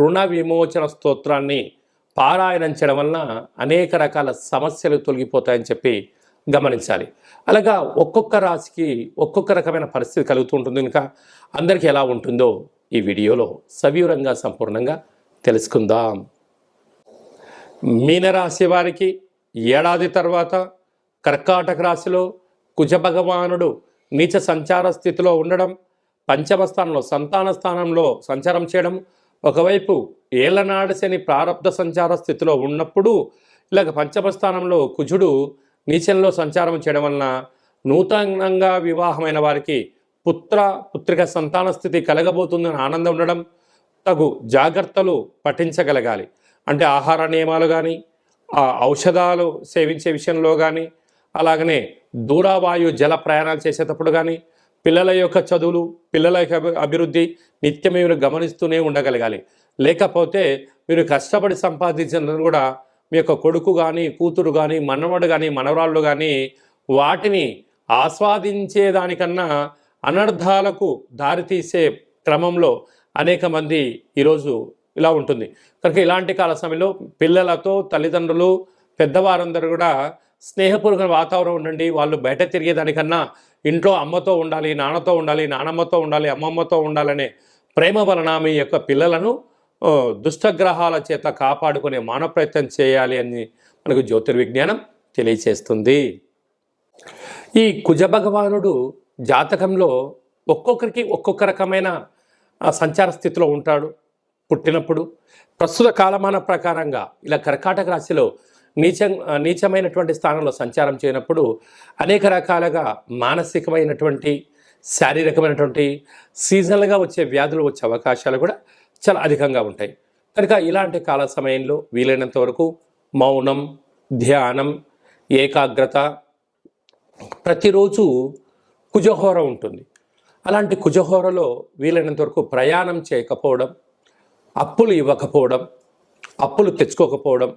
రుణ విమోచన స్తోత్రాన్ని పారాయణం చేయడం వలన అనేక రకాల సమస్యలు తొలగిపోతాయని చెప్పి గమనించాలి. అలాగా ఒక్కొక్క రాశికి ఒక్కొక్క రకమైన పరిస్థితి కలుగుతూ ఉంటుంది కనుక అందరికీ ఎలా ఉంటుందో ఈ వీడియోలో సవివరంగా సంపూర్ణంగా తెలుసుకుందాం. మీనరాశి వారికి ఏడాది తర్వాత కర్కాటక రాశిలో కుజభగవానుడు నీచ సంచార స్థితిలో ఉండడం పంచమ స్థానంలో సంతాన స్థానంలో సంచారం చేయడం ఒకవైపు ఏళ్ళనాడు శని ప్రారంధ సంచార స్థితిలో ఉన్నప్పుడు ఇలాగ పంచమస్థానంలో కుజుడు నీచంలో సంచారం చేయడం వలన నూతనంగా వివాహమైన వారికి పుత్ర పుత్రిక సంతాన స్థితి కలగబోతుందని ఆనందం ఉండడం తగు జాగ్రత్తలు పఠించగలగాలి. అంటే ఆహార నియమాలు కానీ ఆ ఔషధాలు సేవించే విషయంలో కానీ అలాగనే దూరావాయు జల ప్రయాణాలు చేసేటప్పుడు కానీ పిల్లల యొక్క చదువులు పిల్లల యొక్క అభి- అభివృద్ధి నిత్యం మీరు గమనిస్తూనే ఉండగలగాలి. లేకపోతే మీరు కష్టపడి సంపాదించిన కూడా మీ యొక్క కొడుకు కానీ కూతురు కానీ మనవడు కానీ మనవరాళ్ళు కానీ వాటిని ఆస్వాదించేదానికన్నా అనర్థాలకు దారితీసే క్రమంలో అనేక మంది ఈరోజు ఇలా ఉంటుంది. కనుక ఇలాంటి కాల సమయంలో పిల్లలతో తల్లిదండ్రులు పెద్దవారందరూ కూడా స్నేహపూర్వక వాతావరణం ఉండండి. వాళ్ళు బయట తిరిగేదానికన్నా ఇంట్లో అమ్మతో ఉండాలి నాన్నతో ఉండాలి నానమ్మతో ఉండాలి అమ్మమ్మతో ఉండాలనే ప్రేమ వలన మీ యొక్క పిల్లలను దుష్టగ్రహాల చేత కాపాడుకునే మానవ ప్రయత్నం చేయాలి అని మనకు జ్యోతిర్విజ్ఞానం తెలియచేస్తుంది. ఈ కుజ భగవానుడు జాతకంలో ఒక్కొక్కరికి ఒక్కొక్క రకమైన సంచార స్థితిలో ఉంటాడు. పుట్టినప్పుడు ప్రస్తుత కాలమాన ప్రకారంగా ఇలా కర్కాటక రాశిలో నీచ నీచమైనటువంటి స్థానంలో సంచారం చేయనప్పుడు అనేక రకాలుగా మానసికమైనటువంటి శారీరకమైనటువంటి సీజనల్గా వచ్చే వ్యాధులు వచ్చే అవకాశాలు కూడా చాలా అధికంగా ఉంటాయి. కనుక ఇలాంటి కాల సమయంలో వీలైనంత వరకు మౌనం ధ్యానం ఏకాగ్రత ప్రతిరోజు కుజహోర ఉంటుంది. అలాంటి కుజహోరలో వీలైనంత వరకు ప్రయాణం చేయకపోవడం అప్పులు ఇవ్వకపోవడం అప్పులు తెచ్చుకోకపోవడం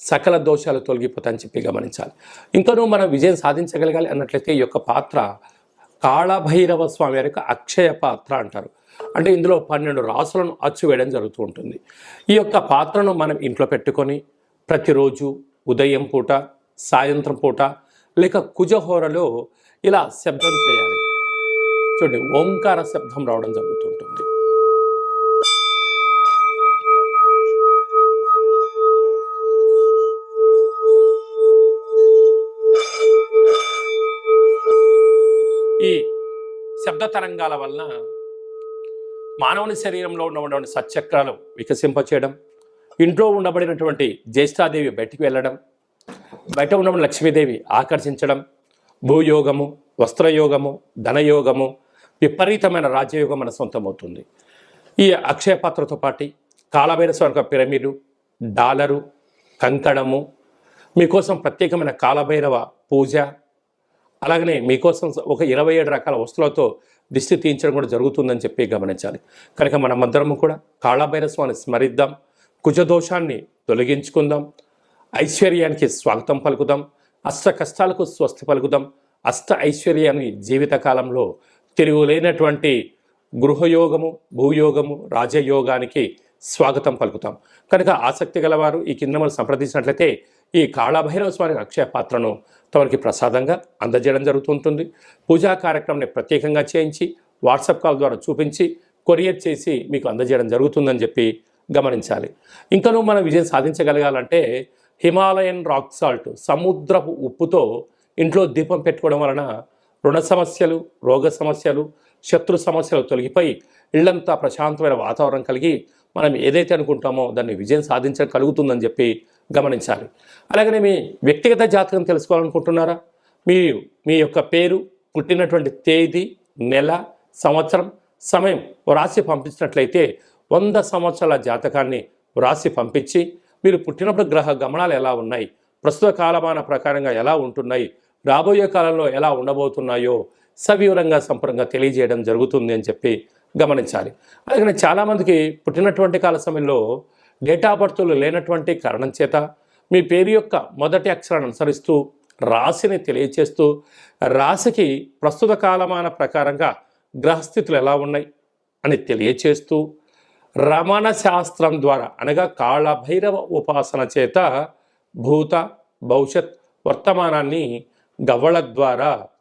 సకల దోషాలు తొలగిపోతాయని చెప్పి గమనించాలి. ఇంకనూ మనం విజయం సాధించగలగాలి అన్నట్లయితే ఈ యొక్క పాత్ర కాళభైరవ స్వామి యొక్క అక్షయ పాత్ర అంటారు. అంటే ఇందులో పన్నెండు రాసులను అచ్చు వేయడం జరుగుతూ ఉంటుంది. ఈ యొక్క పాత్రను మనం ఇంట్లో పెట్టుకొని ప్రతిరోజు ఉదయం పూట సాయంత్రం పూట లేక కుజహోరలో ఇలా శబ్దం చేయాలి. చూడండి ఓంకార శబ్దం రావడం జరుగుతుంటుంది తరంగాల వలన మానవుని శరీరంలో ఉన్నటువంటి సత్చక్రాలు వికసింపచేయడం ఇంట్లో ఉండబడినటువంటి జ్యేష్ఠాదేవి బయటికి వెళ్ళడం బయట ఉన్నటువంటి లక్ష్మీదేవి ఆకర్షించడం భూయోగము వస్త్రయోగము ధనయోగము విపరీతమైన రాజ్యయోగం మన సొంతమవుతుంది. ఈ అక్షయ పాత్రతో పాటు కాలభైరస్వామి యొక్క పిరమిడు డాలరు కంకణము మీకోసం ప్రత్యేకమైన కాలభైరవ పూజ అలాగనే మీకోసం ఒక ఇరవై ఏడు రకాల వస్తువులతో దిష్టి తీయించడం కూడా జరుగుతుందని చెప్పి గమనించాలి. కనుక మనమందరము కూడా కాళభైరస్వామిని స్మరిద్దాం కుజదోషాన్ని తొలగించుకుందాం ఐశ్వర్యానికి స్వాగతం పలుకుదాం అష్ట కష్టాలకు స్వస్తి పలుకుదాం అష్ట ఐశ్వర్యాన్ని జీవితకాలంలో తిరుగులేనటువంటి గృహయోగము భూయోగము రాజయోగానికి స్వాగతం పలుకుతాం. కనుక ఆసక్తి గలవారు ఈ కింద మనం సంప్రదించినట్లయితే ఈ కాళభైరవ స్వామి అక్షయ పాత్రను తమకి ప్రసాదంగా అందజేయడం జరుగుతుంటుంది. పూజా కార్యక్రమాన్ని ప్రత్యేకంగా చేయించి వాట్సాప్ కాల్ ద్వారా చూపించి కొరియర్ చేసి మీకు అందజేయడం జరుగుతుందని చెప్పి గమనించాలి. ఇంకనూ మనం విజయం సాధించగలగాలంటే హిమాలయన్ రాక్ సాల్ట్ సముద్రపు ఉప్పుతో ఇంట్లో దీపం పెట్టుకోవడం వలన రుణ సమస్యలు రోగ సమస్యలు శత్రు సమస్యలు తొలగిపోయి ఇళ్ళంతా ప్రశాంతమైన వాతావరణం కలిగి మనం ఏదైతే అనుకుంటామో దాన్ని విజయం సాధించగలుగుతుందని చెప్పి గమనించాలి. అలాగనే మీ వ్యక్తిగత జాతకం తెలుసుకోవాలనుకుంటున్నారా? మీరు మీ యొక్క పేరు పుట్టినటువంటి తేదీ నెల సంవత్సరం సమయం వ్రాసి పంపించినట్లయితే వంద సంవత్సరాల జాతకాన్ని వ్రాసి పంపించి మీరు పుట్టినప్పుడు గ్రహ గమనాలు ఎలా ఉన్నాయి? ప్రస్తుత కాలమాన ప్రకారంగా ఎలా ఉంటున్నాయి? రాబోయే కాలంలో ఎలా ఉండబోతున్నాయో సవివరంగా సంపూర్ణంగా తెలియజేయడం జరుగుతుంది అని చెప్పి గమనించాలి. అలాగే చాలామందికి పుట్టినటువంటి కాల సమయంలో డేటా బర్త్లు లేనటువంటి కారణం చేత మీ పేరు యొక్క మొదటి అక్షరాన్ని అనుసరిస్తూ రాశిని తెలియచేస్తూ రాశికి ప్రస్తుత కాలమాన ప్రకారంగా గ్రహస్థితులు ఎలా ఉన్నాయి అని తెలియచేస్తూ రమణ శాస్త్రం ద్వారా అనగా కాళభైరవ ఉపాసన చేత భూత భవిష్యత్ వర్తమానాన్ని గవ్వల ద్వారా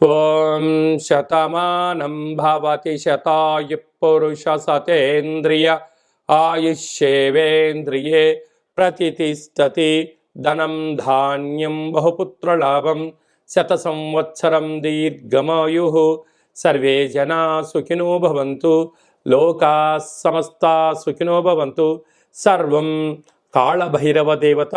ఓం శతమానం భవతి శతాయు పురుష సతేంద్రియ ఆయుష్యేవేంద్రియే ప్రతిష్టతి ధనం ధాన్యం బహుపుత్రలాభం శత సంవత్సరం దీర్ఘమాయు సర్వే జనా సుఖినో భవంతు లోకా సమస్తా సుఖినో భవంతు సర్వం కాళభైరవ దేవత